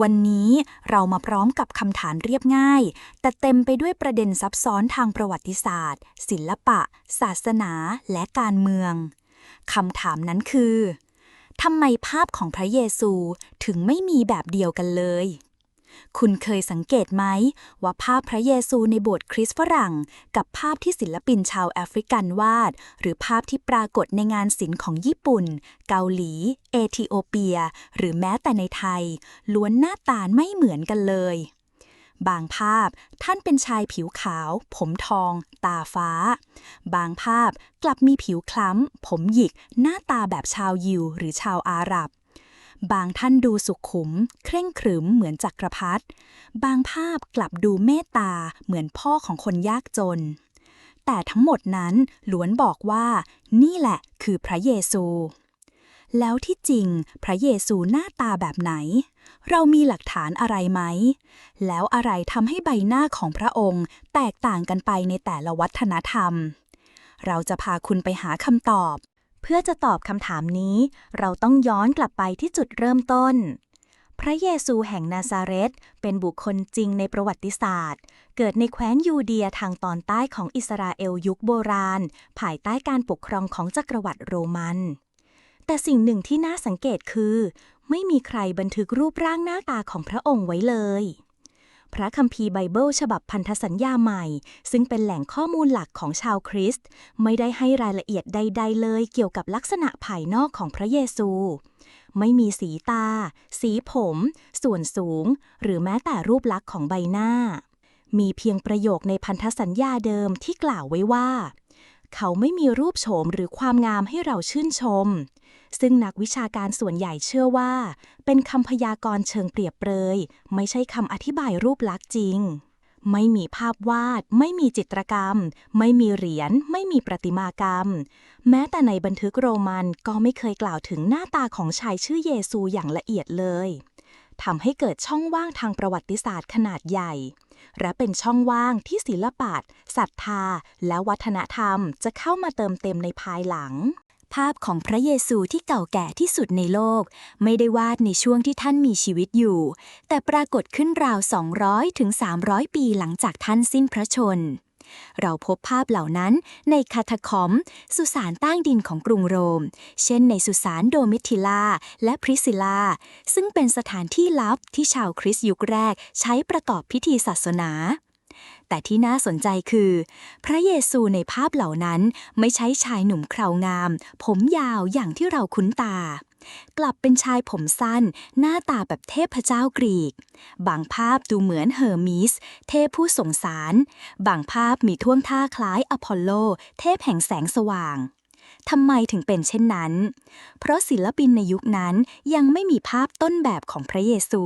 วันนี้เรามาพร้อมกับคำถามเรียบง่าย แต่เต็มไปด้วยประเด็นซับซ้อนทางประวัติศาสตร์ ศิลปะ ศาสนาและการเมืองคำถามนั้นคือทำไมภาพของพระเยซูถึงไม่มีแบบเดียวกันเลย คุณเคยสังเกตไหม ว่าภาพพระเยซูในโบสถ์คริสต์ฝรั่ง กับภาพที่ศิลปินชาวแอฟริกันวาด หรือภาพที่ปรากฏในงานศิลป์ของญี่ปุ่น เกาหลี เอธิโอเปีย หรือแม้แต่ในไทย ล้วนหน้าตาไม่เหมือนกันเลย บางภาพท่านเป็นชายผิวขาว ผมทอง ตาฟ้า บางภาพกลับมีผิวคล้ำ ผมหยิก หน้าตาแบบชาวยิวหรือชาวอาหรับ บางท่านดูสุขุม เคร่งขรึมเหมือนจักรพรรดิบางภาพกลับดูเมตตาเหมือนพ่อของคนยากจน แต่ทั้งหมดนั้นล้วนบอกว่า นี่แหละคือพระเยซู แล้วที่จริงพระเยซูหน้าตาแบบไหน เรามีหลักฐานอะไรไหม แล้วอะไรทำให้ใบหน้าของพระองค์แตกต่างกันไปในแต่ละวัฒนธรรมเราจะพาคุณไปหาคำตอบ พื่อจะตอบคำถามนี้ เราต้องย้อนกลับไปที่จุดเริ่มต้น พระเยซูแห่งนาซาเรตเป็นบุคคลจริงในประวัติศาสตร์ เกิดในแคว้นยูเดียทางตอนใต้ของอิสราเอลยุคโบราณ ภายใต้การปกครองของจักรวรรดิโรมัน แต่สิ่งหนึ่งที่น่าสังเกตคือ ไม่มีใครบันทึกรูปร่างหน้าตาของพระองค์ไว้เลย พระคัมภีร์ไบเบิลฉบับพันธสัญญาใหม่ ซึ่งเป็นแหล่งข้อมูลหลักของชาวคริสต์ ไม่ได้ให้รายละเอียดใด ๆ เลยเกี่ยวกับลักษณะภายนอกของพระเยซู ไม่มีสีตา สีผม ส่วนสูง หรือแม้แต่รูปลักษณ์ของใบหน้า มีเพียงประโยคในพันธสัญญาเดิมที่กล่าวไว้ว่า เขาไม่มีรูปโฉมหรือความงามให้เราชื่นชม ซึ่งนักวิชาการส่วนใหญ่เชื่อว่า เป็นคำพยากรณ์เชิงเปรียบเปรย ไม่ใช่คำอธิบายรูปลักษณ์จริง ไม่มีภาพวาด ไม่มีจิตรกรรม ไม่มีเหรียญ ไม่มีประติมากรรม แม้แต่ในบันทึกโรมันก็ไม่เคยกล่าวถึงหน้าตาของชายชื่อเยซูอย่างละเอียดเลยทำให้เกิดช่องว่างทางประวัติศาสตร์ขนาดใหญ่ และเป็นช่องว่างที่ศิลปะศรัทธา และวัฒนธรรมจะเข้ามาเติมเต็มในภายหลัง ภาพของพระเยซูที่เก่าแก่ที่สุดในโลก ไม่ได้วาดในช่วงที่ท่านมีชีวิตอยู่ แต่ปรากฏขึ้นราว 200ถึง300 ปีหลังจากท่านสิ้นพระชน เราพบภาพเหล่านั้นในคาทาคอม สุสานตั้งดินของกรุงโรม เช่นในสุสานโดมิทิลาและพริซิลา ซึ่งเป็นสถานที่ลับที่ชาวคริสต์ยุคแรกใช้ประกอบพิธีศาสนา แต่ที่น่าสนใจคือ พระเยซูในภาพเหล่านั้นไม่ใช่ชายหนุ่มเคราวงาม ผมยาวอย่างที่เราคุ้นตา กลับเป็นชายผมสั้น หน้าตาแบบเทพเจ้ากรีก บางภาพดูเหมือนเฮอร์มิส เทพผู้สงสาร บางภาพมีท่วงท่าคล้ายอพอลโล เทพแห่งแสงสว่าง ทำไมถึงเป็นเช่นนั้น เพราะศิลปินในยุคนั้นยังไม่มีภาพต้นแบบของพระเยซู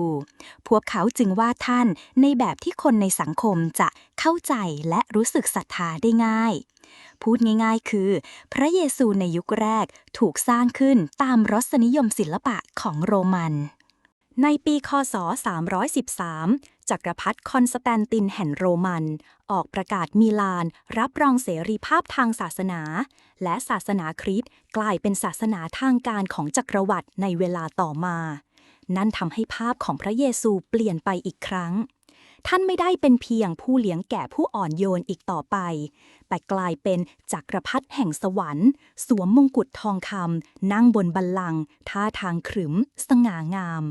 พวกเขาจึงวาดท่านในแบบที่คนในสังคมจะเข้าใจและรู้สึกศรัทธาได้ง่าย พูดง่ายๆ คือ พระเยซูในยุคแรกถูกสร้างขึ้นตามรสนิยมศิลปะของโรมันในปี คศ 313 จักรพรรดิคอนสแตนตินแห่งโรมัน ออกประกาศมิลาน รับรองเสรีภาพทางศาสนา และศาสนาคริสต์กลายเป็นศาสนาทางการของจักรวรรดิในเวลาต่อมา นั่นทำให้ภาพของพระเยซูเปลี่ยนไปอีกครั้ง ท่านไม่ได้เป็นเพียงผู้เลี้ยงแก่ผู้อ่อนโยนอีกต่อไป แต่กลายเป็นจักรพรรดิแห่งสวรรค์ สวมมงกุฎทองคำนั่งบนบัลลังก์ท่าทางขรึม สง่างาม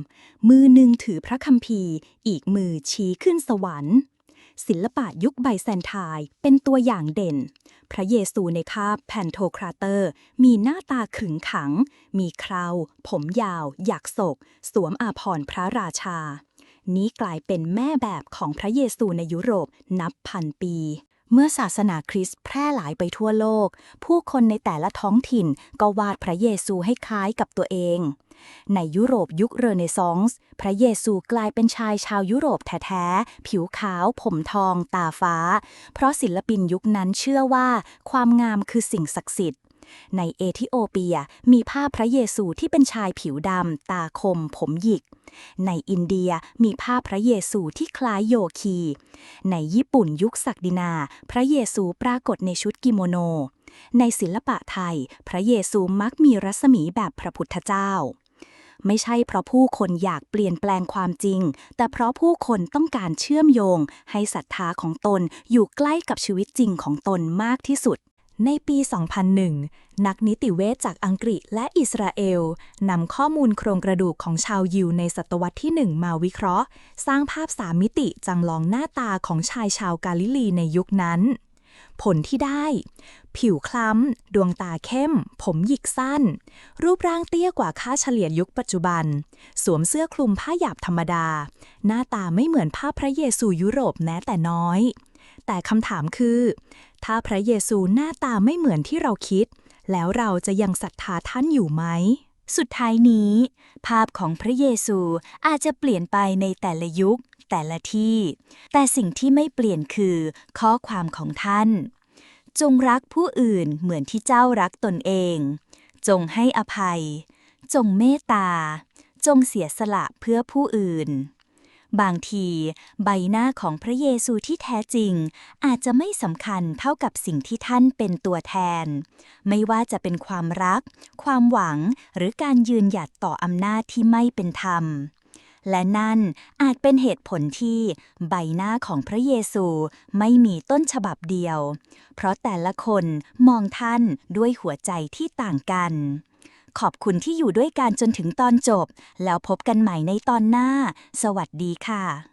มือหนึ่งถือพระคัมภีร์ อีกมือชี้ขึ้นสวรรค์ ศิลปะยุคไบแซนไทน์เป็นตัวอย่างเด่น พระเยซูในภาพแพนโทคราเตอร์ มีหน้าตาขึงขัง มีเคราผมยาว หยักศก สวมอาภรณ์พระราชานี้กลายเป็นแม่แบบของพระเยซูในยุโรปนับพันปี เมื่อศาสนาคริสต์แพร่หลายไปทั่วโลก ผู้คนในแต่ละท้องถิ่นก็วาดพระเยซูให้คล้ายกับตัวเอง ในยุโรปยุคเรเนซองส์พระเยซูกลายเป็นชายชาวยุโรปแท้ๆ ผิวขาว ผมทอง ตาฟ้า เพราะศิลปินยุคนั้นเชื่อว่าความงามคือสิ่งศักดิ์สิทธิ์ ในเอธิโอเปียมีภาพพระเยซูที่เป็นชายผิวดำ ตาคม ผมหยิก ในอินเดียมีภาพพระเยซูที่คล้ายโยคี ในญี่ปุ่นยุคศักดินา พระเยซูปรากฏในชุดกิโมโน ในศิลปะไทย พระเยซูมักมีรัศมีแบบพระพุทธเจ้าไม่ใช่เพราะผู้คนอยากเปลี่ยนแปลงความจริง แต่เพราะผู้คนต้องการเชื่อมโยง ให้ศรัทธาของตนอยู่ใกล้กับชีวิตจริงของตนมากที่สุด ในปี 2001 นักนิติเวชจากอังกฤษและอิสราเอลนำข้อมูลโครงกระดูกของชาวยิวในศตวรรษที่ 1 มาวิเคราะห์ สร้างภาพสามมิติจำลองหน้าตาของชายชาวกาลิลีในยุคนั้น ผลที่ได้ ผิวคล้ำ ดวงตาเข้ม ผมหยิกสั้น รูปร่างเตี้ยกว่าค่าเฉลี่ยยุคปัจจุบัน สวมเสื้อคลุมผ้าหยาบธรรมดา หน้าตาไม่เหมือนภาพพระเยซูยุโรปแม้แต่น้อย แต่คำถามคือ ถ้าพระเยซูหน้าตาไม่เหมือนที่เราคิด แล้วเราจะยังศรัทธาท่านอยู่ไหม สุดท้ายนี้ ภาพของพระเยซูอาจจะเปลี่ยนไปในแต่ละยุค แต่ละที่ แต่สิ่งที่ไม่เปลี่ยนคือข้อความของท่าน จงรักผู้อื่นเหมือนที่เจ้ารักตนเอง จงให้อภัย จงเมตตา จงเสียสละเพื่อผู้อื่น บางที ใบหน้าของพระเยซูที่แท้จริง อาจจะไม่สำคัญเท่ากับสิ่งที่ท่านเป็นตัวแทน ไม่ว่าจะเป็นความรัก ความหวัง หรือการยืนหยัดต่ออำนาจที่ไม่เป็นธรรม และนั่นอาจเป็นเหตุผลที่ใบหน้าของพระเยซูไม่มีต้นฉบับเดียว เพราะแต่ละคนมองท่านด้วยหัวใจที่ต่างกัน ขอบคุณที่อยู่ด้วยกันจนถึงตอนจบ แล้วพบกันใหม่ในตอนหน้า สวัสดีค่ะ